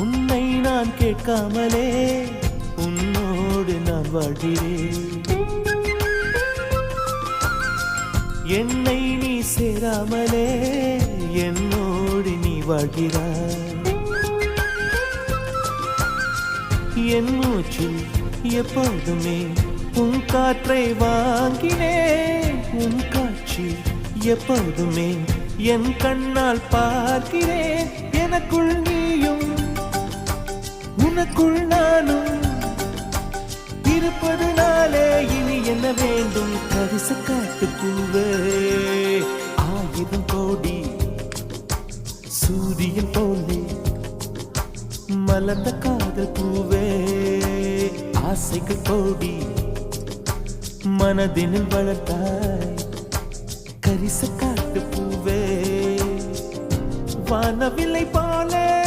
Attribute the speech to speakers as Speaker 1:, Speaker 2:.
Speaker 1: உன்னை நான் கேட்காமலே உன்னோடு நான் வாழ்கிறேன் என்னை நீ சேராமலே என்னோடு நீ வாழ்கிறாய். என் மூச்சில் எப்பொழுதுமே உன் காற்றை வாங்கினேன் உன் காட்சி எப்பொழுதுமே என் கண்ணால் பார்க்கிறேன். எனக்குள் எனக்குள் நானும் இருப்பது நாளே. இனி என்ன வேண்டும்? கரிச காட்டுக்குள்ளே ஆயிரம் கோடி சூரியன் போலே மலர்ந்த காதல் பூவே. ஆசைகள் கோடி மனதினில் வளர்த்தாய் கரிச காட்டு பூவே. வானவில்லை போலே.